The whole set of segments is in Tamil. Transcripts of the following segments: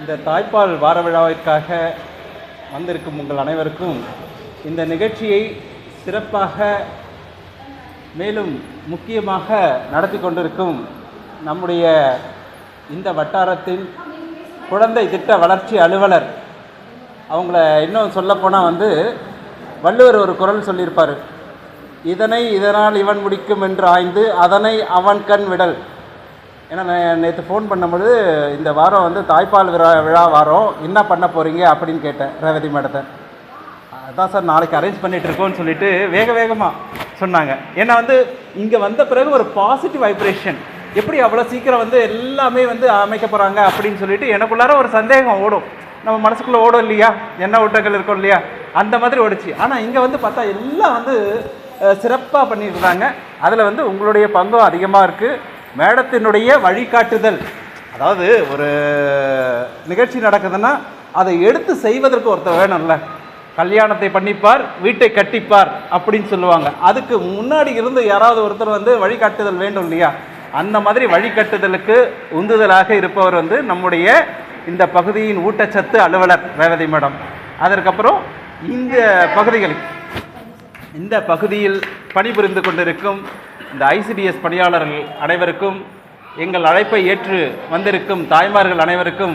இந்த தாய்ப்பால் வார விழாவிற்காக வந்திருக்கும் உங்கள் அனைவருக்கும் இந்த நிகழ்ச்சியை சிறப்பாக மேலும் முக்கியமாக நடத்தி கொண்டிருக்கும் நம்முடைய இந்த வட்டாரத்தின் குழந்தை திட்ட வளர்ச்சி அலுவலர். அவங்கள இன்னும் சொல்லப்போனால் வந்து வள்ளுவர் ஒரு குரல் சொல்லியிருப்பார். இதனை இதனால் இவன் முடிக்கும் என்று ஆய்ந்து அதனை அவன் கண் விடல். ஏன்னா நான் நேற்று ஃபோன் பண்ணும்போது இந்த வாரம் வந்து தாய்ப்பால் விழா விழா வாரம். என்ன பண்ண போகிறீங்க அப்படின்னு கேட்டேன் ரேவதி மேடத்தை. அதான் சார் நாளைக்கு அரேஞ்ச் பண்ணிகிட்டு இருக்கோம்னு சொல்லிட்டு வேக வேகமாக சொன்னாங்க. ஏன்னா வந்து இங்கே வந்த பிறகு ஒரு பாசிட்டிவ் வைப்ரேஷன் எப்படி அவ்வளோ சீக்கிரம் வந்து எல்லாமே வந்து அமைக்க போகிறாங்க அப்படின்னு சொல்லிட்டு எனக்குள்ளார ஒரு சந்தேகம் ஓடும். நம்ம மனசுக்குள்ளே ஓடும் இல்லையா? என்ன ஊட்டங்கள் இருக்கும் இல்லையா? அந்த மாதிரி ஓடிச்சு. ஆனால் இங்கே வந்து பார்த்தா எல்லாம் வந்து சிறப்பாக பண்ணியிருந்தாங்க அதில் வந்து உங்களுடைய பங்கும் அதிகமாக இருக்குது மேடத்தினுடைய வழிகாட்டுதல். அதாவது ஒரு நிகழ்ச்சி நடக்குதுன்னா அதை எடுத்து செய்வதற்கு ஒருத்தர் வேணும்ல. கல்யாணத்தை பண்ணிப்பார் வீட்டை கட்டிப்பார் அப்படின்னு சொல்லுவாங்க. அதுக்கு முன்னாடி இருந்து யாராவது ஒருத்தர் வந்து வழிகாட்டுதல் வேண்டும் இல்லையா? அந்த மாதிரி வழிகாட்டுதலுக்கு உந்துதலாக இருப்பவர் வந்து நம்முடைய இந்த பகுதியின் ஊட்டச்சத்து அலுவலர் ரேவதி மேடம். அதற்கப்புறம் இந்த பகுதிகளில் இந்த பகுதியில் பணிபுரிந்து கொண்டிருக்கும் இந்த ஐசிடிஎஸ் பணியாளர்கள் அனைவருக்கும் எங்கள் அழைப்பை ஏற்று வந்திருக்கும் தாய்மார்கள் அனைவருக்கும்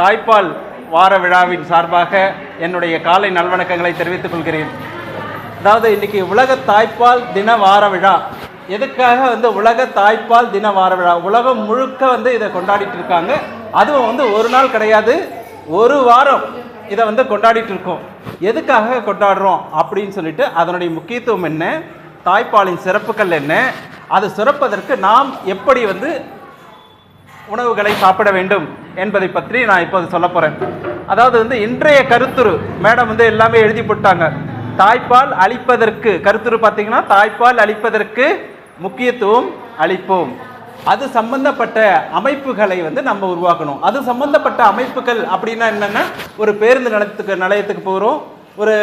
தாய்ப்பால் வார விழாவின் சார்பாக என்னுடைய காலை நல்வணக்கங்களை தெரிவித்துக் கொள்கிறேன். அதாவது இன்னைக்கு உலக தாய்ப்பால் தின வார விழா. எதுக்காக வந்து உலக தாய்ப்பால் தின வார விழா? உலகம் முழுக்க வந்து இதை கொண்டாடிட்டு இருக்காங்க. அதுவும் வந்து ஒரு நாள் கிடையாது ஒரு வாரம் இதை வந்து கொண்டாடிட்டு இருக்கோம். எதுக்காக கொண்டாடுறோம் அப்படின்னு சொல்லிட்டு அதனுடைய முக்கியத்துவம் என்ன? தாய்ப்பாலின் சிறப்புகள் என்ன? அது சிறப்பதற்கு நாம் எப்படி வந்து உணவுகளை சாப்பிட வேண்டும் என்பதை பற்றி நான் இப்போது சொல்ல போகிறேன் அதாவது வந்து இன்றைய கருத்துரு மேடம் வந்து எல்லாமே எழுதி போட்டாங்க. தாய்ப்பால் அளிப்பதற்கு கருத்துரு பார்த்தீங்கன்னா தாய்ப்பால் அளிப்பதற்கு முக்கியத்துவம் அளிப்போம். அது சம்பந்தப்பட்ட அமைப்புகளை வந்து நம்ம உருவாக்கணும். அது சம்பந்தப்பட்ட அமைப்புகள் அப்படின்னா என்னென்னா? ஒரு பேருந்து நிலையத்துக்கு நிலையத்துக்கு போகிறோம் ஒரு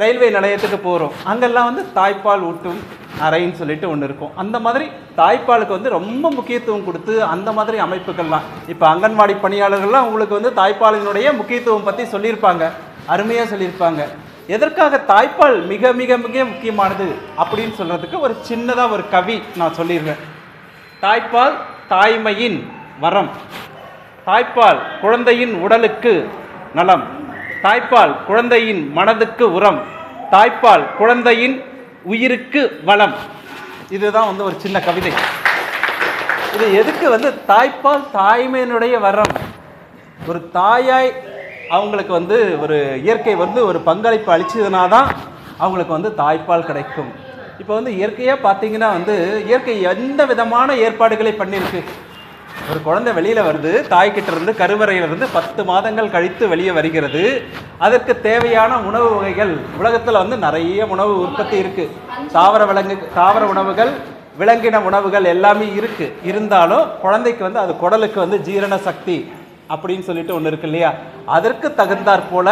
ரயில்வே நிலையத்துக்கு போகிறோம் அங்கெல்லாம் வந்து தாய்ப்பால் ஊட்டும் அறைன்னு சொல்லிட்டு ஒன்று இருக்கும். அந்த மாதிரி தாய்ப்பாலுக்கு வந்து ரொம்ப முக்கியத்துவம் கொடுத்து அந்த மாதிரி அமைப்புகள்லாம். இப்போ அங்கன்வாடி பணியாளர்கள்லாம் உங்களுக்கு வந்து தாய்ப்பாலினுடைய முக்கியத்துவம் பற்றி சொல்லியிருப்பாங்க. அருமையாக சொல்லியிருப்பாங்க. எதற்காக தாய்ப்பால் மிக மிக மிக முக்கியமானது அப்படின்னு சொல்கிறதுக்கு ஒரு சின்னதாக ஒரு கவி நான் சொல்லிடுறேன் தாய்ப்பால் தாய்மையின் வரம். தாய்ப்பால் குழந்தையின் உடலுக்கு நலம். தாய்ப்பால் குழந்தையின் மனதுக்கு உரம். தாய்ப்பால் குழந்தையின் உயிருக்கு வளம். இதுதான் வந்து ஒரு சின்ன கவிதை. இது எதுக்கு வந்து தாய்ப்பால் தாய்மையினுடைய வரம்? ஒரு தாயாய் அவங்களுக்கு வந்து ஒரு இயற்கை வந்து ஒரு பங்களிப்பு அளிச்சதுனா தான் அவங்களுக்கு வந்து தாய்ப்பால் கிடைக்கும். இப்போ வந்து இயற்கையாக பார்த்தீங்கன்னா வந்து இயற்கை எந்த விதமான ஏற்பாடுகளை பண்ணியிருக்கு ஒரு குழந்தை வெளியில் வருது தாய்கிட்ட இருந்து கருவறையிலிருந்து பத்து மாதங்கள் கழித்து வெளியே வருகிறது. அதற்கு தேவையான உணவு வகைகள் உலகத்தில் வந்து நிறைய உணவு உற்பத்தி இருக்குது தாவர விலங்கு தாவர உணவுகள் விலங்கின உணவுகள் எல்லாமே இருக்குது இருந்தாலும் குழந்தைக்கு வந்து அது குடலுக்கு வந்து ஜீரண சக்தி அப்படின்னு சொல்லிட்டு ஒன்று இருக்கு இல்லையா? அதற்கு தகுந்தாற் போல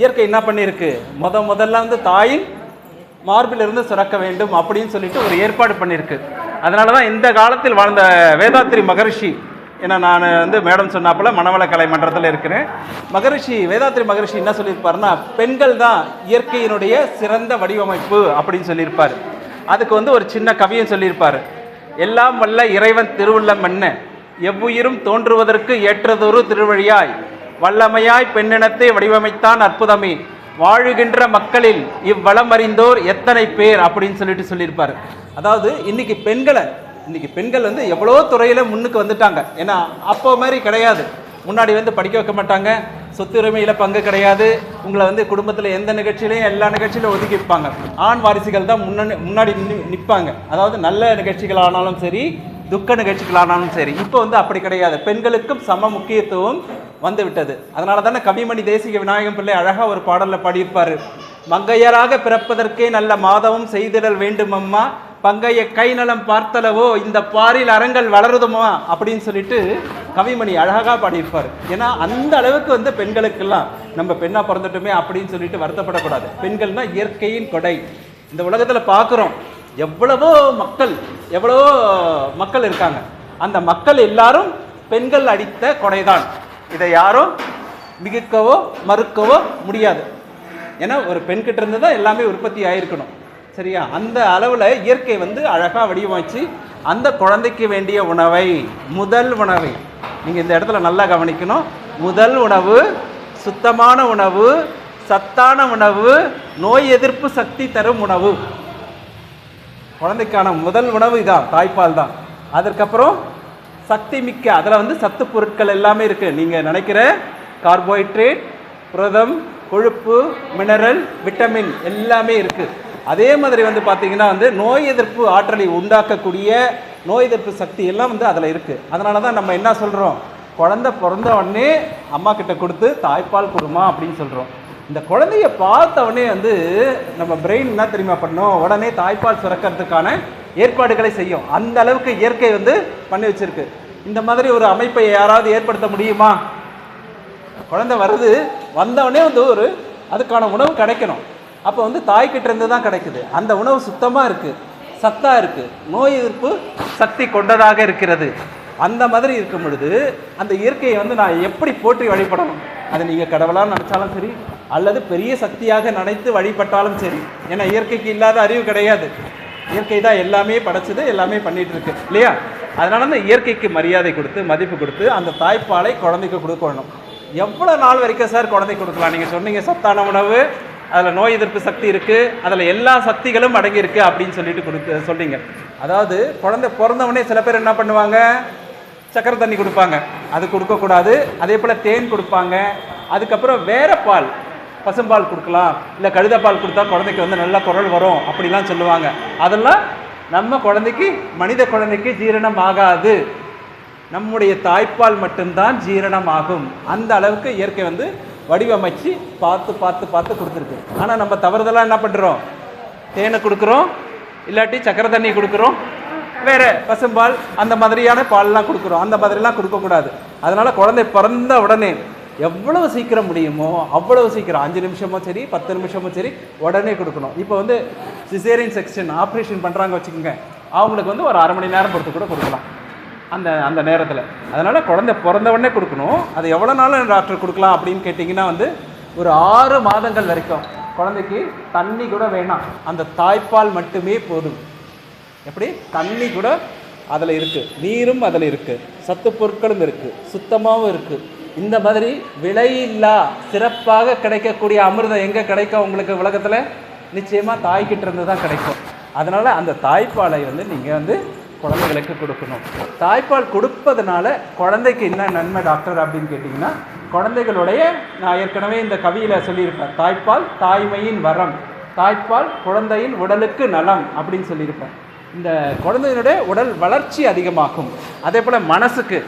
இயற்கை என்ன பண்ணியிருக்கு? முத முதல்ல வந்து தாயின் மார்பிலிருந்து சுரக்க வேண்டும் அப்படின்னு சொல்லிட்டு ஒரு ஏற்பாடு பண்ணியிருக்கு அதனால தான் இந்த காலத்தில் வாழ்ந்த வேதாத்திரி மகரிஷி ஏன்னா நான் வந்து மேடம் சொன்னாப்பில் மனவள கலை மன்றத்தில் இருக்கிறேன். மகரிஷி வேதாத்திரி மகரிஷி என்ன சொல்லியிருப்பாருன்னா பெண்கள் தான் இயற்கையினுடைய சிறந்த வடிவமைப்பு அப்படின்னு சொல்லியிருப்பார். அதுக்கு வந்து ஒரு சின்ன கவியும் சொல்லியிருப்பார். எல்லாம் வல்ல இறைவன் திருவுள்ளம் என்ன? எவ்வுயிரும் தோன்றுவதற்கு ஏற்றதொரு திருவழியாய் வல்லமையாய் பெண்ணினத்தை வடிவமைத்தான் அற்புதமே. வாழுகின்ற மக்களில் இவ்வளம் அறிந்தோர் எத்தனை பேர் அப்படின்னு சொல்லிட்டு சொல்லியிருப்பார். அதாவது இன்னைக்கு பெண்களை இன்னைக்கு பெண்கள் வந்து எவ்வளோ துறையில் முன்னுக்கு வந்துட்டாங்க. ஏன்னா அப்போ மாதிரி கிடையாது. முன்னாடி வந்து படிக்க வைக்க மாட்டாங்க. சொத்துரிமையில் பங்கு கிடையாது. உங்களை வந்து குடும்பத்தில் எந்த நிகழ்ச்சியிலையும் எல்லா நிகழ்ச்சியிலும் ஒதுக்கி வைப்பாங்க. ஆண் வாரிசுகள் தான் முன்னணி முன்னாடி நிற்பாங்க அதாவது நல்ல நிகழ்ச்சிகள் ஆனாலும் சரி துக்க நிகழ்ச்சிகளானாலும் சரி இப்போ வந்து அப்படி கிடையாது. பெண்களுக்கும் சம முக்கியத்துவம் வந்துவிட்டது. அதனால தானே கவிமணி தேசிக விநாயகம் பிள்ளை அழகாக ஒரு பாடலில் பாடியிருப்பார். மங்கையராக பிறப்பதற்கே நல்ல மாதவும் செய்திடல் வேண்டும் அம்மா பங்கைய கை நலம் பார்த்தளவோ இந்த பாரில் அறங்கள் வளருதுமா? அப்படின்னு சொல்லிட்டு கவிமணி அழகாக பாடியிருப்பார். ஏன்னா அந்த அளவுக்கு வந்து பெண்களுக்கெல்லாம் நம்ம பெண்ணாக பிறந்துட்டோமே அப்படின்னு சொல்லிட்டு வருத்தப்படக்கூடாது. பெண்கள்னா இயற்கையின் கொடை. இந்த உலகத்தில் பார்க்குறோம் எவ்வளவோ மக்கள் எவ்வளவோ மக்கள் இருக்காங்க. அந்த மக்கள் எல்லாரும் பெண்கள் அடித்த கொடைதான். இதை யாரும் மிகுக்கவோ மறுக்கவோ முடியாது. ஏன்னா ஒரு பெண்கிட்ட இருந்து தான் எல்லாமே உற்பத்தி ஆகிருக்கணும் சரியா? அந்த அளவில் இயற்கை வந்து அழகாக வடிவமைச்சு அந்த குழந்தைக்கு வேண்டிய உணவை முதல் உணவை நீங்கள் இந்த இடத்துல நல்லா கவனிக்கணும். முதல் உணவு சுத்தமான உணவு சத்தான உணவு நோய் எதிர்ப்பு சக்தி தரும் உணவு. குழந்தைக்கான முதல் உணவு இதான் தாய்ப்பால் தான். அதற்கப்புறம் சக்தி மிக்க அதில் வந்து சத்து பொருட்கள் எல்லாமே இருக்குது நீங்கள் நினைக்கிற கார்போஹைட்ரேட் புரதம் கொழுப்பு மினரல் விட்டமின் எல்லாமே இருக்குது அதே மாதிரி வந்து பார்த்திங்கன்னா வந்து நோய் எதிர்ப்பு ஆற்றலை உண்டாக்கக்கூடிய நோய் எதிர்ப்பு சக்தி எல்லாம் வந்து அதில் இருக்குது அதனால தான் நம்ம என்ன சொல்கிறோம் குழந்த பிறந்த உடனே அம்மா கிட்ட கொடுத்து தாய்ப்பால் கொடுமா அப்படின்னு சொல்கிறோம் இந்த குழந்தைய பார்த்தவொடனே வந்து நம்ம பிரெயின் என்ன தெரியுமா பண்ணோம்? உடனே தாய்ப்பால் சுரக்கிறதுக்கான ஏற்பாடுகளை செய்யும். அந்த அளவுக்கு இயற்கை வந்து பண்ணி வச்சிருக்கு. இந்த மாதிரி ஒரு அமைப்பை யாராவது ஏற்படுத்த முடியுமா? குழந்தை வருது வந்தவொடனே வந்து ஒரு அதுக்கான உணவு கிடைக்கணும். அப்போ வந்து தாய்கிட்ட இருந்து தான் கிடைக்குது. அந்த உணவு சுத்தமாக இருக்குது சத்தாக இருக்குது நோய் எதிர்ப்பு சக்தி கொண்டதாக இருக்கிறது. அந்த மாதிரி இருக்கும் பொழுது அந்த இயற்கையை வந்து நான் எப்படி போற்றி வழிபடணும்? அதை நீங்கள் கடவுளாக நினச்சாலும் சரி அல்லது பெரிய சக்தியாக நினைத்து வழிபட்டாலும் சரி. ஏன்னா இயற்கைக்கு இல்லாத அறிவு கிடையாது. இயற்கை தான் எல்லாமே படைச்சது எல்லாமே பண்ணிட்டு இருக்கு இல்லையா? அதனால அந்த இயற்கைக்கு மரியாதை கொடுத்து மதிப்பு கொடுத்து அந்த தாய்ப்பாலை குழந்தைக்கு கொடுக்கணும். எவ்வளோ நாள் வரைக்கும் சார் குழந்தைக்கு கொடுக்கலாம்? நீங்கள் சொன்னீங்க சத்தான உணவு அதில் நோய் எதிர்ப்பு சக்தி இருக்குது அதில் எல்லா சக்திகளும் அடங்கியிருக்கு அப்படின்னு சொல்லிட்டு கொடுத்து சொல்லிங்க அதாவது குழந்தை பிறந்தவொடனே சில பேர் என்ன பண்ணுவாங்க? சக்கரை தண்ணி கொடுப்பாங்க. அது கொடுக்கக்கூடாது. அதே போல் தேன் கொடுப்பாங்க. அதுக்கப்புறம் வேற பால். பசும்பால் கொடுக்கலாம் இல்லை கழுதப்பால் கொடுத்தா குழந்தைக்கு வந்து நல்ல குரல் வரும் அப்படிலாம் சொல்லுவாங்க. அதெல்லாம் நம்ம குழந்தைக்கு மனித குழந்தைக்கு ஜீரணம் ஆகாது. நம்முடைய தாய்ப்பால் மட்டும்தான் ஜீரணம் ஆகும். அந்த அளவுக்கு இயற்கை வந்து வடிவமைச்சு பார்த்து பார்த்து பார்த்து கொடுத்துருக்கு. ஆனால் நம்ம தவறுதலாக என்ன பண்ணுறோம் தேனை கொடுக்குறோம் இல்லாட்டி சக்கரை தண்ணி கொடுக்குறோம் வேறு பசும்பால் அந்த மாதிரியான பால்லாம் கொடுக்குறோம். அந்த மாதிரிலாம் கொடுக்கக்கூடாது. அதனால் குழந்தை பிறந்த உடனே எவ்வளவு சீக்கிரம் முடியுமோ அவ்வளவு சீக்கிரம். அஞ்சு நிமிஷமும் சரி பத்து நிமிஷமும் சரி உடனே கொடுக்கணும். இப்போ வந்து சிசேரியன் செக்ஷன் ஆப்ரேஷன் பண்ணுறாங்க வச்சுக்கோங்க. அவங்களுக்கு வந்து ஒரு அரை மணி நேரம் பொறுத்து கூட கொடுக்கலாம். அந்த அந்த நேரத்தில். அதனால் குழந்தை பிறந்த உடனே கொடுக்கணும். அது எவ்வளோ நாள் டாக்டர் கொடுக்கலாம் அப்படின்னு கேட்டிங்கன்னா வந்து ஒரு ஆறு மாதங்கள் வரைக்கும். குழந்தைக்கு தண்ணி கூட வேணாம். அந்த தாய்ப்பால் மட்டுமே போதும். எப்படி? தண்ணி கூட அதில் இருக்குது நீரும் அதில் இருக்குது சத்து பொருட்களும் இருக்குது சுத்தமாகவும் இருக்குது இந்த மாதிரி விலையில்லா சிறப்பாக கிடைக்கக்கூடிய அமிர்தம் எங்கே கிடைக்கும் உங்களுக்கு உலகத்தில்? நிச்சயமாக தாய்கிட்ட இருந்து தான் கிடைக்கும். அதனால் அந்த தாய்ப்பாலை வந்து நீங்கள் வந்து குழந்தைகளுக்கு கொடுக்கணும். தாய்ப்பால் கொடுப்பதனால குழந்தைக்கு என்ன நன்மை டாக்டர் அப்படின்னு கேட்டிங்கன்னா குழந்தைகளுடைய நான் ஏற்கனவே இந்த கவியில் சொல்லியிருப்பேன் தாய்ப்பால் தாய்மையின் வரம் தாய்ப்பால் குழந்தையின் உடலுக்கு நலம் அப்படின்னு சொல்லியிருப்பேன். இந்த குழந்தையினுடைய உடல் வளர்ச்சி அதிகமாகும். அதே போல் மனசுக்கு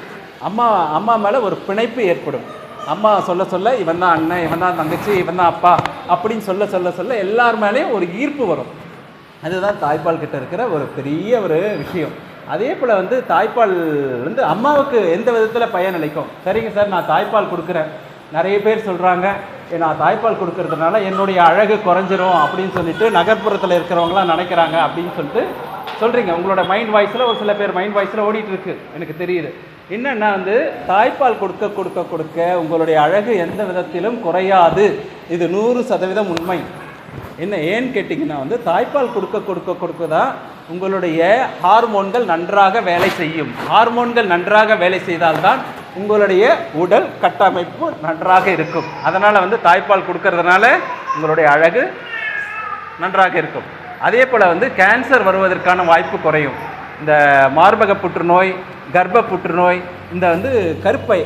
அம்மா அம்மா மேலே ஒரு பிணைப்பு ஏற்படும். அம்மா சொல்ல சொல்ல இவன் தான் அண்ணன் இவன் தான் தங்கச்சி இவன் தான் அப்பா அப்படின்னு சொல்ல சொல்ல சொல்ல எல்லார் மேலேயும் ஒரு ஈர்ப்பு வரும். அதுதான் தாய்ப்பால் கிட்ட இருக்கிற ஒரு பெரிய ஒரு விஷயம். அதே போல் வந்து தாய்ப்பால் வந்து அம்மாவுக்கு எந்த விதத்தில் பயன் அளிக்கும்? சரிங்க சார் நான் தாய்ப்பால் கொடுக்குறேன். நிறைய பேர் சொல்கிறாங்க நான் தாய்ப்பால் கொடுக்கறதுனால என்னுடைய அழகு குறைஞ்சிரும் அப்படின்னு சொல்லிட்டு நகர்ப்புறத்தில் இருக்கிறவங்களாம் நினைக்கிறாங்க அப்படின்னு சொல்லிட்டு சொல்கிறீங்க உங்களோட மைண்ட் வாய்ஸில் ஒரு சில பேர் மைண்ட் வாய்ஸில் ஓடிட்டு இருக்கு. எனக்கு தெரியுது. என்னென்னா வந்து தாய்ப்பால் கொடுக்க கொடுக்க கொடுக்க உங்களுடைய அழகு எந்த விதத்திலும் குறையாது. இது நூறு சதவீதம் உண்மை. என்ன ஏன்னு கேட்டிங்கன்னா வந்து தாய்ப்பால் கொடுக்க கொடுக்க கொடுக்க தான் உங்களுடைய ஹார்மோன்கள் நன்றாக வேலை செய்யும். ஹார்மோன்கள் நன்றாக வேலை செய்தால்தான் உங்களுடைய உடல் கட்டமைப்பு நன்றாக இருக்கும். அதனால் வந்து தாய்ப்பால் கொடுக்கறதுனால உங்களுடைய அழகு நன்றாக இருக்கும். அதே போல் வந்து கேன்சர் வருவதற்கான வாய்ப்பு குறையும். இந்த மார்பக புற்றுநோய் கர்ப்ப புற்றுநோய் இந்த வந்து கருப்பை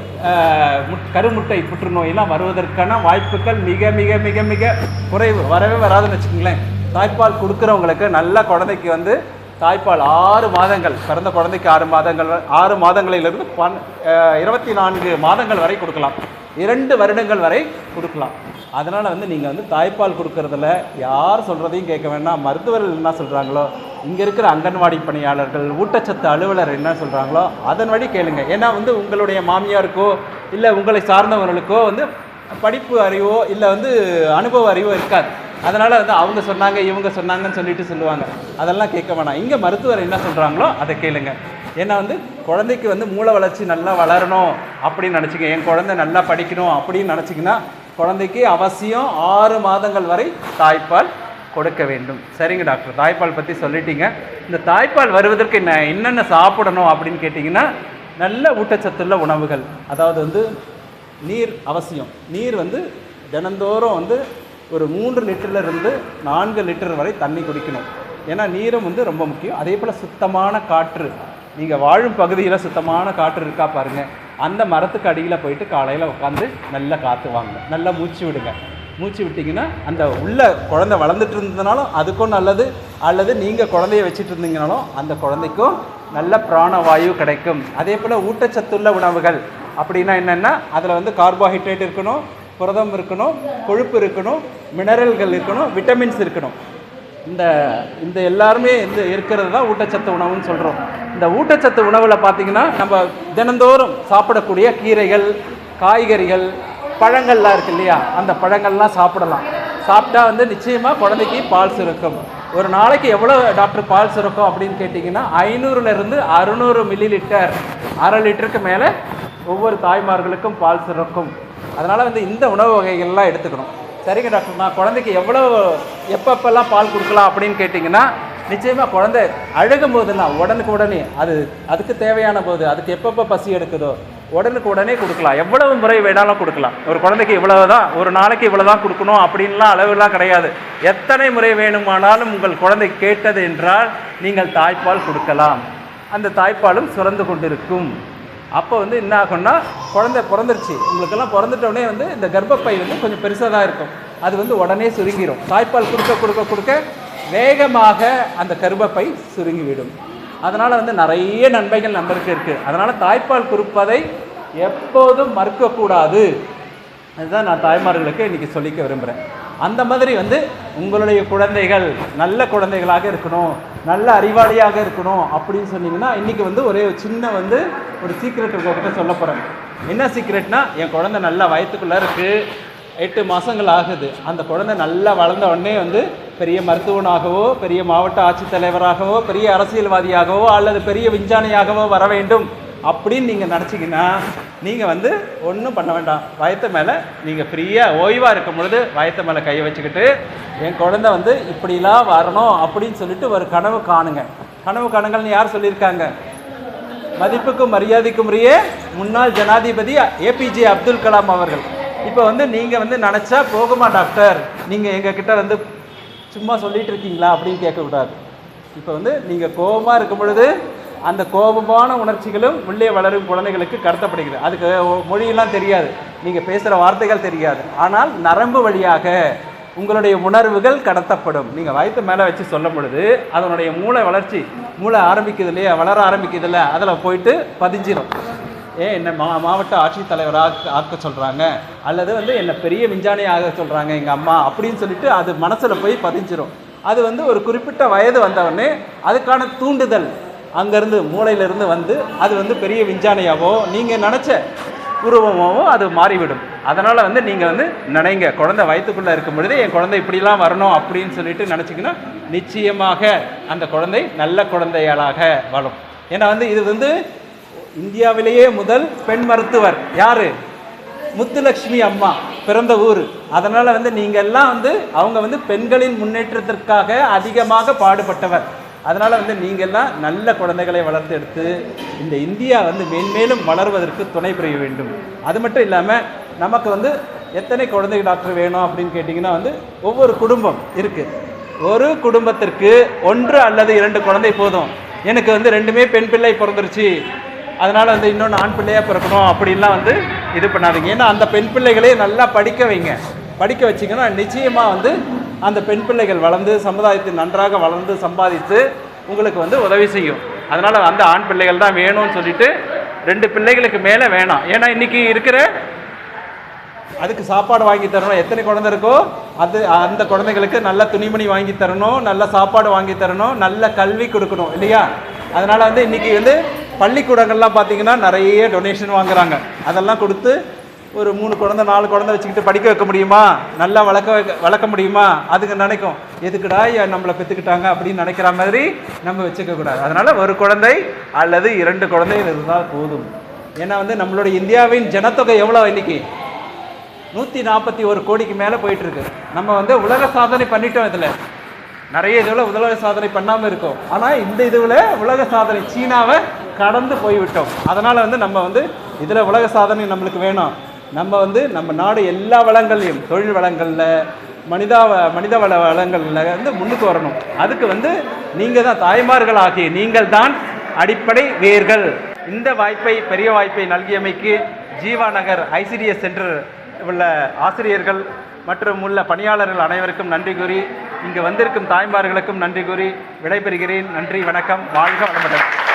முட்- கருமுட்டை புற்றுநோயெல்லாம் வருவதற்கான வாய்ப்புகள் மிக மிக மிக மிக குறைவு. வரவே வராதுன்னு வச்சுக்கோங்களேன். தாய்ப்பால் கொடுக்குறவங்களுக்கு நல்ல குழந்தைக்கு வந்து தாய்ப்பால் ஆறு மாதங்கள் பிறந்த குழந்தைக்கு ஆறு மாதங்கள் ஆறு மாதங்களிலிருந்து பன் இருபத்தி நான்கு மாதங்கள் வரை கொடுக்கலாம். இரண்டு வருடங்கள் வரை கொடுக்கலாம். அதனால் வந்து நீங்கள் வந்து தாய்ப்பால் கொடுக்கறதில் யார் சொல்கிறதையும் கேட்க வேண்டாம். மருத்துவர்கள் என்ன சொல்கிறாங்களோ இங்கே இருக்கிற அங்கன்வாடி பணியாளர்கள் ஊட்டச்சத்து அலுவலர் என்ன சொல்கிறாங்களோ அதன் வழி கேளுங்க. ஏன்னா வந்து உங்களுடைய மாமியாருக்கோ இல்லை உங்களை சார்ந்தவர்களுக்கோ வந்து படிப்பு அறிவோ இல்லை வந்து அனுபவ அறிவோ இருக்காது. அதனால் வந்து அவங்க சொன்னாங்க இவங்க சொன்னாங்கன்னு சொல்லிட்டு சொல்லுவாங்க. அதெல்லாம் கேட்க வேணாம். இங்கே மருத்துவர் என்ன சொல்கிறாங்களோ அதை கேளுங்கள் ஏன்னா வந்து குழந்தைக்கு வந்து மூளை வளர்ச்சி நல்லா வளரணும் அப்படின்னு நினச்சிங்க என் குழந்தை நல்லா படிக்கணும் அப்படின்னு நினச்சிங்கன்னா குழந்தைக்கு அவசியம் ஆறு மாதங்கள் வரை தாய்ப்பால் கொடுக்க வேண்டும். சரிங்க டாக்டர். தாய்ப்பால் பற்றி சொல்லிட்டீங்க. இந்த தாய்ப்பால் வருவதற்கு என்ன என்னென்ன சாப்பிடணும் அப்படின்னு கேட்டிங்கன்னா நல்ல ஊட்டச்சத்துள்ள உணவுகள். அதாவது வந்து நீர் அவசியம். நீர் வந்து தினந்தோறும் வந்து ஒரு மூன்று லிட்டர்லேருந்து நான்கு லிட்டர் வரை தண்ணி குடிக்கணும். ஏன்னா நீரும் வந்து ரொம்ப முக்கியம். அதே போல் சுத்தமான காற்று. நீங்கள் வாழும் பகுதியில் சுத்தமான காற்று இருக்கா பாருங்கள் அந்த மரத்துக்கு அடியில் போயிட்டு காலையில் உட்காந்து நல்லா காற்று வாங்க நல்லா மூச்சு விடுங்க. மூச்சு விட்டிங்கன்னா அந்த உள்ள குழந்தை வளர்ந்துட்டு இருந்ததுனாலும் அதுக்கும் நல்லது. அல்லது நீங்கள் குழந்தைய வச்சுட்டு இருந்தீங்கனாலும் அந்த குழந்தைக்கும் நல்ல பிராணவாயு கிடைக்கும். அதே போல் ஊட்டச்சத்துள்ள உணவுகள். அப்படின்னா என்னென்னா அதில் வந்து கார்போஹைட்ரேட் இருக்கணும் புரதம் இருக்கணும் கொழுப்பு இருக்கணும் மினரல்கள் இருக்கணும் விட்டமின்ஸ் இருக்கணும். இந்த இந்த எல்லாருமே இந்த இருக்கிறது தான் ஊட்டச்சத்து உணவுன்னு சொல்கிறோம் இந்த ஊட்டச்சத்து உணவில் பார்த்தீங்கன்னா நம்ம தினந்தோறும் சாப்பிடக்கூடிய கீரைகள் காய்கறிகள் பழங்கள்லாம் இருக்கு இல்லையா? அந்த பழங்கள்லாம் சாப்பிடலாம். சாப்பிட்டா வந்து நிச்சயமாக குழந்தைக்கு பால் சுரக்கும். ஒரு நாளைக்கு எவ்வளோ டாக்டர் பால் சுரக்கும் அப்படின்னு கேட்டிங்கன்னா ஐநூறுலேருந்து அறுநூறு மில்லி லிட்டர் அரை லிட்டருக்கு மேலே ஒவ்வொரு தாய்மார்களுக்கும் பால் சுரக்கும். அதனால் வந்து இந்த உணவு வகைகள்லாம் எடுத்துக்கணும். சரிங்க டாக்டர் நான் குழந்தைக்கு எவ்வளோ எப்பப்பெல்லாம் பால் கொடுக்கலாம் அப்படின்னு கேட்டிங்கன்னா நிச்சயமாக குழந்தை அழுகும் போதெல்லாம் உடனுக்கு உடனே அது அதுக்கு தேவையான போது அதுக்கு எப்பப்போ பசி எடுக்குதோ உடனுக்கு உடனே கொடுக்கலாம். எவ்வளவு முறை வேணாலும் கொடுக்கலாம். ஒரு குழந்தைக்கு இவ்வளவு தான் ஒரு நாளைக்கு இவ்வளோ தான் கொடுக்கணும் அப்படின்லாம் அளவுலாம் கிடையாது. எத்தனை முறை வேணுமானாலும் உங்கள் குழந்தை கேட்டது என்றால் நீங்கள் தாய்ப்பால் கொடுக்கலாம். அந்த தாய்ப்பாலும் சுரந்து கொண்டிருக்கும். அப்போ வந்து என்ன ஆகும்னா குழந்தை பிறந்துருச்சு. உங்களுக்கெல்லாம் பிறந்துட்டோடனே வந்து இந்த கர்ப்பப்பை வந்து கொஞ்சம் பெருசாக தான் இருக்கும். அது வந்து உடனே சுருங்கிடும் தாய்ப்பால் கொடுக்க கொடுக்க கொடுக்க வேகமாக அந்த கர்ப்பப்பை சுருங்கிவிடும். அதனால் வந்து நிறைய நன்மைகள் நம்மளுக்கு இருக்குது அதனால் தாய்ப்பால் கொடுப்பதை எப்போதும் மறுக்கக்கூடாது. அதுதான் நான் தாய்மார்களுக்கு இன்றைக்கி சொல்லிக்க விரும்புகிறேன் அந்த மாதிரி வந்து உங்களுடைய குழந்தைகள் நல்ல குழந்தைகளாக இருக்கணும் நல்ல அறிவாளியாக இருக்கணும் அப்படின்னு சொன்னீங்கன்னா இன்றைக்கி வந்து ஒரே சின்ன வந்து ஒரு சீக்ரெட் உங்ககிட்ட சொல்ல போகிறேன் என்ன சீக்ரெட்னா என் குழந்தை நல்லா வயத்துக்குள்ளே இருக்குது எட்டு மாதங்கள் ஆகுது. அந்த குழந்தை நல்லா வளர்ந்த உடனே வந்து பெரிய மருத்துவனாகவோ பெரிய மாவட்ட ஆட்சித்தலைவராகவோ பெரிய அரசியல்வாதியாகவோ அல்லது பெரிய விஞ்ஞானியாகவோ வர வேண்டும் அப்படின்னு நீங்கள் நினச்சிங்கன்னா நீங்கள் வந்து ஒன்றும் பண்ண வேண்டாம். வயத்து மேலே நீங்கள் ஃப்ரீயாக ஓய்வாக இருக்கும் பொழுது வயத்து மேலே கையை வச்சுக்கிட்டு என் குழந்தை வந்து இப்படிலாம் வரணும் அப்படின்னு சொல்லிட்டு ஒரு கனவு காணுங்க. கனவு காணுங்கள்னு யார் சொல்லியிருக்காங்க? மதிப்புக்கும் மரியாதைக்கும் உரிய முன்னாள் ஜனாதிபதி ஏபிஜே அப்துல் கலாம் அவர்கள். இப்போ வந்து நீங்கள் வந்து நினச்சா போகுமா டாக்டர்? நீங்கள் எங்கக்கிட்ட வந்து சும்மா சொல்லிட்டு இருக்கீங்களா அப்படின்னு கேட்கக்கூடாது. இப்போ வந்து நீங்கள் கோபமாக இருக்கும் பொழுது அந்த கோபமான உணர்ச்சிகளும் உள்ளே வளரும் குழந்தைகளுக்கு கடத்தப்படுகிறது. அதுக்கு மொழியெல்லாம் தெரியாது. நீங்கள் பேசுகிற வார்த்தைகள் தெரியாது. ஆனால் நரம்பு வழியாக உங்களுடைய உணர்வுகள் கடத்தப்படும். நீங்கள் வயிற்று மேலே வச்சு சொல்லும் பொழுது அதனுடைய மூளை வளர்ச்சி மூளை ஆரம்பிக்குது இல்லையா? வளர ஆரம்பிக்குது இல்லை? அதில் போயிட்டு பதிஞ்சிடும் ஏன் என்னை மா மாவட்ட ஆட்சித்தலைவராக ஆக்க சொல்கிறாங்க அல்லது வந்து என்னை பெரிய விஞ்ஞானி ஆக சொல்கிறாங்க எங்கள் அம்மா? அப்படின்னு சொல்லிட்டு அது மனசில் போய் பதிஞ்சிரும். அது வந்து ஒரு குறிப்பிட்ட வயது வந்தவொடனே அதுக்கான தூண்டுதல் அங்கேருந்து மூளையிலேருந்து வந்து அது வந்து பெரிய விஞ்ஞானியாவோ நீங்கள் நினச்ச உருவமாவோ அது மாறிவிடும். அதனால் வந்து நீங்கள் வந்து நினைங்க. குழந்தை வயிற்றுக்குள்ளே இருக்கும் பொழுது என் குழந்தை இப்படிலாம் வரணும் அப்படின்னு சொல்லிட்டு நினச்சிங்கன்னா நிச்சயமாக அந்த குழந்தை நல்ல குழந்தைகளாக வரும் ஏன்னா வந்து இது வந்து இந்தியாவிலேயே முதல் பெண் மருத்துவர் யாரு? முத்துலக்ஷ்மி அம்மா பிறந்த ஊர். அதனால் வந்து நீங்கள் எல்லாம் வந்து அவங்க வந்து பெண்களின் முன்னேற்றத்திற்காக அதிகமாக பாடுபட்டவர். அதனால் வந்து நீங்கள் எல்லாம் நல்ல குழந்தைகளை வளர்த்து எடுத்து இந்த இந்தியா வந்து மேன்மேலும் வளர்வதற்கு துணை புரிய வேண்டும். அது மட்டும் இல்லாமல் நமக்கு வந்து எத்தனை குழந்தை டாக்டர் வேணும் அப்படின்னு கேட்டிங்கன்னா வந்து ஒவ்வொரு குடும்பம் இருக்குது ஒரு குடும்பத்திற்கு ஒன்று அல்லது இரண்டு குழந்தை போதும். எனக்கு வந்து ரெண்டுமே பெண் பிள்ளை பிறந்துருச்சு. அதனால் வந்து இன்னொன்று ஆண் பிள்ளையாக பிறக்கணும் அப்படின்லாம் வந்து இது பண்ணாதீங்க. ஏன்னா அந்த பெண் பிள்ளைகளே நல்லா படிக்க வைங்க. படிக்க வச்சிங்கன்னா நிச்சயமாக வந்து அந்த பெண் பிள்ளைகள் வளர்ந்து சமுதாயத்தில் நன்றாக வளர்ந்து சம்பாதித்து உங்களுக்கு வந்து உதவி செய்யும். அதனால் அந்த ஆண் பிள்ளைகள் தான் வேணும்னு சொல்லிட்டு ரெண்டு பிள்ளைகளுக்கு மேலே வேணாம். ஏன்னா இன்றைக்கி இருக்கிற அதுக்கு சாப்பாடு வாங்கி தரணும். எத்தனை குழந்தை இருக்கோ அது அந்த குழந்தைகளுக்கு நல்ல துணிமணி வாங்கி தரணும். நல்ல சாப்பாடு வாங்கி தரணும். நல்ல கல்வி கொடுக்கணும் இல்லையா? அதனால் வந்து இன்றைக்கி வந்து பள்ளிக்கூடங்கள்லாம் பார்த்தீங்கன்னா நிறைய டொனேஷன் வாங்குறாங்க. அதெல்லாம் கொடுத்து ஒரு மூணு குழந்தை நாலு குழந்தை வச்சுக்கிட்டு படிக்க வைக்க முடியுமா? நல்லா வளர்க்க வைக்க- வளர்க்க முடியுமா? அதுக்கு நினைக்கும் எதுக்குடா நம்மளை பெற்றுக்கிட்டாங்க அப்படின்னு நினைக்கிற மாதிரி நம்ம வச்சுக்கக்கூடாது அதனால் ஒரு குழந்தை அல்லது இரண்டு குழந்தைகள் இருந்தால் போதும். ஏன்னா வந்து நம்மளுடைய இந்தியாவின் ஜனத்தொகை எவ்வளோ இன்னைக்கு? நூற்றி நாற்பத்தி ஒரு கோடிக்கு மேலே போயிட்டுருக்கு நம்ம வந்து உலக சாதனை பண்ணிட்டோம் இதில். நிறைய இதில் உலக சாதனை பண்ணாமல் இருக்கும். ஆனால் இந்த இதுவில் உலக சாதனை சீனாவை கடந்து போய்விட்டோம். அதனால் வந்து நம்ம வந்து இதில் உலக சாதனை நம்மளுக்கு வேணும். நம்ம வந்து நம்ம நாடு எல்லா வளங்கள்லையும் தொழில் வளங்களில் மனிதா மனித வள வளங்களில் வந்து முன்னுக்கு வரணும். அதுக்கு வந்து நீங்கள் தான் தாய்மார்கள் ஆகிய நீங்கள் தான் அடிப்படை வேர்கள். இந்த வாய்ப்பை பெரிய வாய்ப்பை நல்கியமைக்கு ஜீவா நகர் ஐசிடிஎஸ் சென்டர் உள்ள ஆசிரியர்கள் மற்றும் உள்ள பணியாளர்கள் அனைவருக்கும் நன்றி கூறி இங்கு வந்திருக்கும் தாய்மார்களுக்கும் நன்றி கூறி விடைபெறுகிறேன். நன்றி வணக்கம். வாழ்க வளமுடன்.